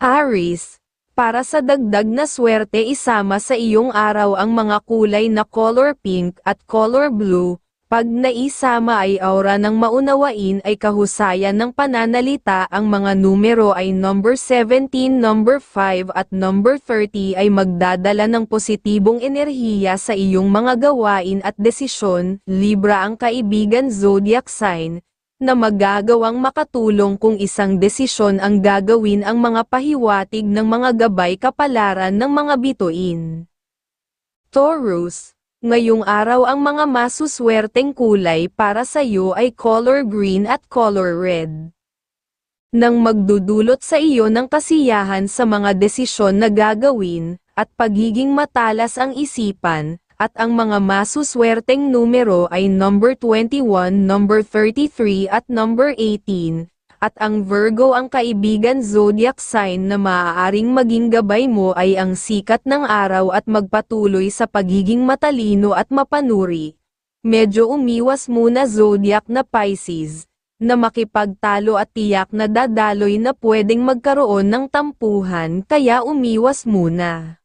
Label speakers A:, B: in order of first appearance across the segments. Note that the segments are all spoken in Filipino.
A: Aris, para sa dagdag na swerte isama sa iyong araw ang mga kulay na color pink at color blue, pag naisama ay aura ng maunawain ay kahusayan ng pananalita ang mga numero ay number 17, number 5 at number 30 ay magdadala ng positibong enerhiya sa iyong mga gawain at desisyon, Libra ang kaibigan zodiac sign, na magagawang makatulong kung isang desisyon ang gagawin ang mga pahiwatig ng mga gabay kapalaran ng mga bituin. Taurus, ngayong araw ang mga masuswerteng kulay para sa iyo ay color green at color red. Nang magdudulot sa iyo ng kasiyahan sa mga desisyon na gagawin, at pagiging matalas ang isipan, at ang mga masuswerteng numero ay number 21, number 33 at number 18, at ang Virgo ang kaibigan zodiac sign na maaaring maging gabay mo ay ang sikat ng araw at magpatuloy sa pagiging matalino at mapanuri. Medyo umiwas muna zodiac na Pisces, na makipagtalo at tiyak na dadaloy na pwedeng magkaroon ng tampuhan kaya umiwas muna.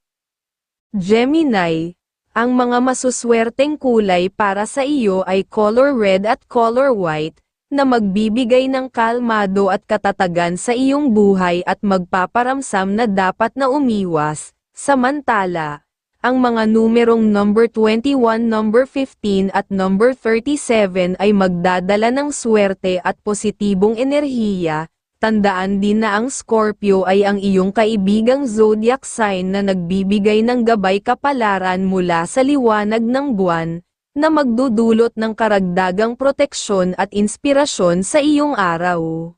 A: Gemini, ang mga masuswerteng kulay para sa iyo ay color red at color white, na magbibigay ng kalmado at katatagan sa iyong buhay at magpaparamsam na dapat na umiwas. Samantala, ang mga numerong number 21, number 15 at number 37 ay magdadala ng swerte at positibong enerhiya. Tandaan din na ang Scorpio ay ang iyong kaibigang zodiac sign na nagbibigay ng gabay kapalaran mula sa liwanag ng buwan, na magdudulot ng karagdagang proteksyon at inspirasyon sa iyong araw.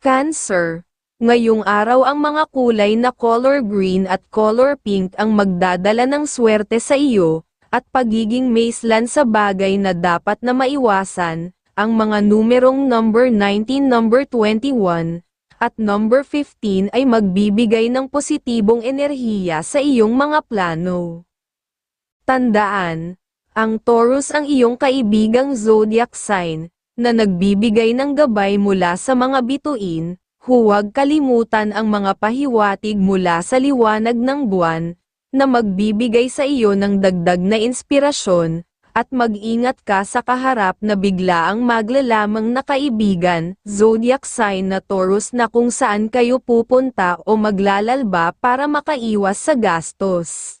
A: Cancer Ngayong araw ang mga kulay na color green at color pink ang magdadala ng swerte sa iyo, at pagiging maislan sa bagay na dapat na maiwasan, ang mga numerong number 19, number 21, at number 15 ay magbibigay ng positibong enerhiya sa iyong mga plano. Tandaan, ang Taurus ang iyong kaibigang zodiac sign, na nagbibigay ng gabay mula sa mga bituin, huwag kalimutan ang mga pahiwatig mula sa liwanag ng buwan, na magbibigay sa iyo ng dagdag na inspirasyon, at mag-ingat ka sa kaharap na bigla ang maglalamang na kaibigan, zodiac sign na Taurus na kung saan kayo pupunta o maglalalba para makaiwas sa gastos.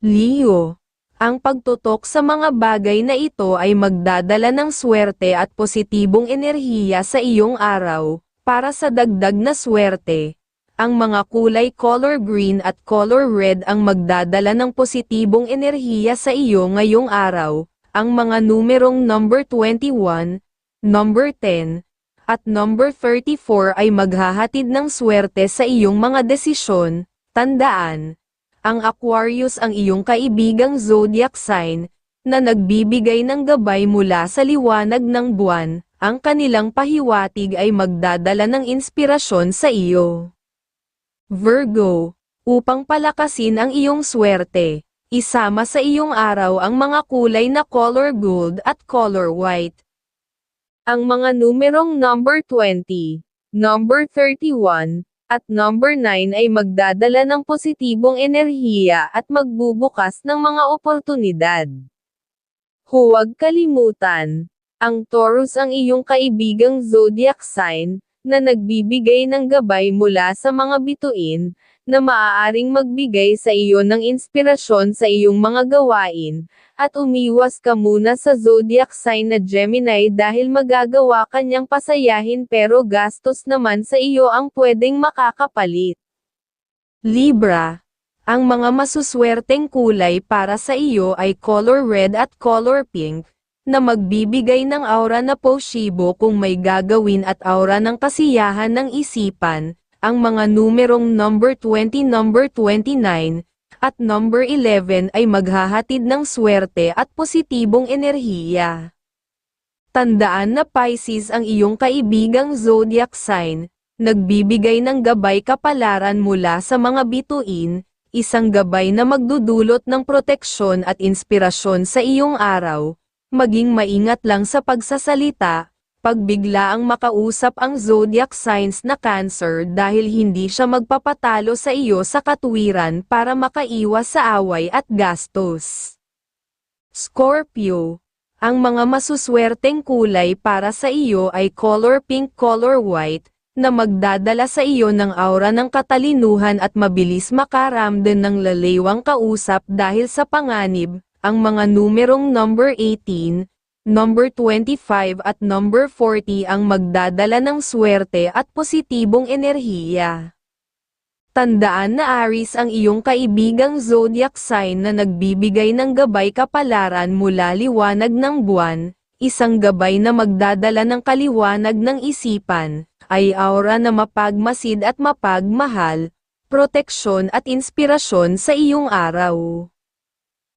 A: Leo ang pagtutok sa mga bagay na ito ay magdadala ng swerte at positibong enerhiya sa iyong araw, para sa dagdag na swerte. Ang mga kulay color green at color red ang magdadala ng positibong enerhiya sa iyo ngayong araw, ang mga numerong number 21, number 10, at number 34 ay maghahatid ng swerte sa iyong mga desisyon, tandaan, ang Aquarius ang iyong kaibigang zodiac sign, na nagbibigay ng gabay mula sa liwanag ng buwan, ang kanilang pahiwatig ay magdadala ng inspirasyon sa iyo. Virgo, upang palakasin ang iyong swerte, isama sa iyong araw ang mga kulay na color gold at color white. Ang mga numerong number 20, number 31, at number 9 ay magdadala ng positibong enerhiya at magbubukas ng mga oportunidad. Huwag kalimutan, ang Taurus ang iyong kaibigang zodiac sign, na nagbibigay ng gabay mula sa mga bituin, na maaaring magbigay sa iyo ng inspirasyon sa iyong mga gawain, at umiwas ka muna sa zodiac sign na Gemini dahil magagawa kanyang pasayahin pero gastos naman sa iyo ang pwedeng makakapalit. Libra, ang mga masuswerteng kulay para sa iyo ay color red at color pink, na magbibigay ng aura na poshibo kung may gagawin at aura ng kasiyahan ng isipan, ang mga numerong number 20 number 29, at number 11 ay maghahatid ng swerte at positibong enerhiya. Tandaan na Pisces ang iyong kaibigang zodiac sign, nagbibigay ng gabay kapalaran mula sa mga bituin, isang gabay na magdudulot ng proteksyon at inspirasyon sa iyong araw, maging maingat lang sa pagsasalita, Pagbigla ang makausap ang zodiac signs na cancer dahil hindi siya magpapatalo sa iyo sa katuwiran para makaiwas sa away at gastos. Scorpio ang mga masuswerteng kulay para sa iyo ay color pink color white, na magdadala sa iyo ng aura ng katalinuhan at mabilis makaramdam ng lalaywang kausap dahil sa panganib, ang mga numerong number 18, number 25 at number 40 ang magdadala ng swerte at positibong enerhiya. Tandaan na Aries ang iyong kaibigang zodiac sign na nagbibigay ng gabay kapalaran mula liwanag ng buwan, isang gabay na magdadala ng kaliwanag ng isipan, ay aura na mapagmasid at mapagmahal, proteksyon at inspirasyon sa iyong araw.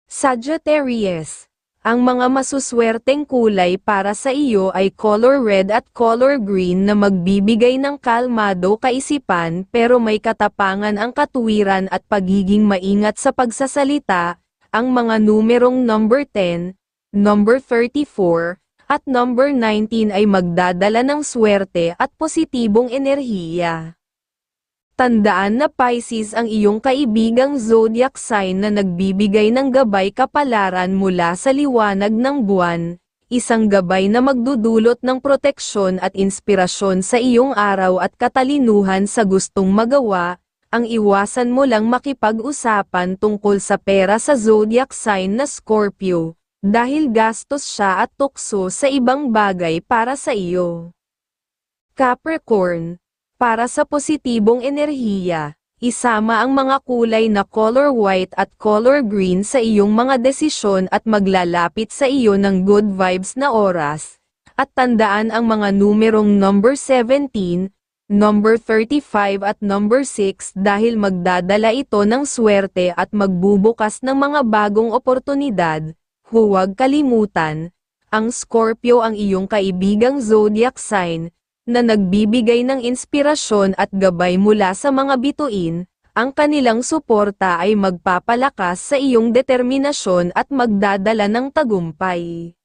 A: Sagittarius ang mga masuswerteng kulay para sa iyo ay color red at color green na magbibigay ng kalmado kaisipan pero may katapangan ang katuwiran at pagiging maingat sa pagsasalita, ang mga numerong number 10, number 34, at number 19 ay magdadala ng swerte at positibong enerhiya. Tandaan na Pisces ang iyong kaibigang zodiac sign na nagbibigay ng gabay kapalaran mula sa liwanag ng buwan, isang gabay na magdudulot ng proteksyon at inspirasyon sa iyong araw at katalinuhan sa gustong magawa, ang iwasan mo lang makipag-usapan tungkol sa pera sa zodiac sign na Scorpio, dahil gastos siya at tukso sa ibang bagay para sa iyo. Capricorn para sa positibong enerhiya, isama ang mga kulay na color white at color green sa iyong mga desisyon at maglalapit sa iyo ng good vibes na oras. At tandaan ang mga numerong number 17, number 35 at number 6 dahil magdadala ito ng swerte at magbubukas ng mga bagong oportunidad. Huwag kalimutan, ang Scorpio ang iyong kaibigang zodiac sign, na nagbibigay ng inspirasyon at gabay mula sa mga bituin, ang kanilang suporta ay magpapalakas sa iyong determinasyon at magdadala ng tagumpay.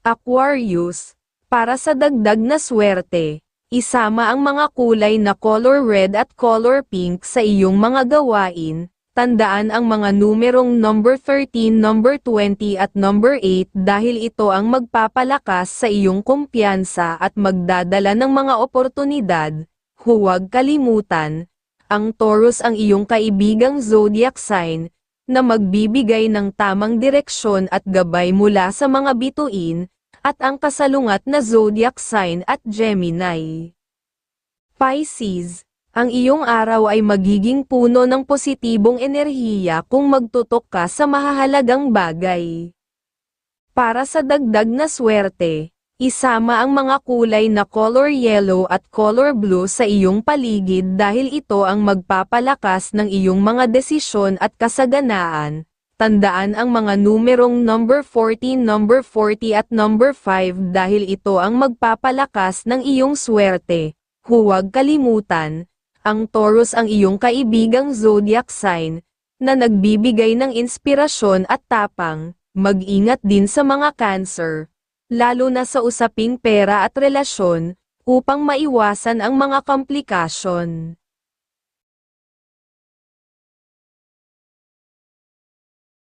A: Aquarius, para sa dagdag na swerte, isama ang mga kulay na color red at color pink sa iyong mga gawain, Tandaan ang mga numerong number 13, number 20 at number 8 dahil ito ang magpapalakas sa iyong kumpiyansa at magdadala ng mga oportunidad. Huwag kalimutan, ang Taurus ang iyong kaibigang zodiac sign, na magbibigay ng tamang direksyon at gabay mula sa mga bituin, at ang kasalungat na zodiac sign at Gemini. Pisces ang iyong araw ay magiging puno ng positibong enerhiya kung magtutok ka sa mahahalagang bagay. Para sa dagdag na swerte, isama ang mga kulay na color yellow at color blue sa iyong paligid dahil ito ang magpapalakas ng iyong mga desisyon at kasaganaan. Tandaan ang mga numerong number 14, number 40 at number 5 dahil ito ang magpapalakas ng iyong swerte. Huwag kalimutan, ang Taurus ang iyong kaibigang zodiac sign, na nagbibigay ng inspirasyon at tapang, mag-ingat din sa mga cancer, lalo na sa usaping pera at relasyon, upang maiwasan ang mga komplikasyon.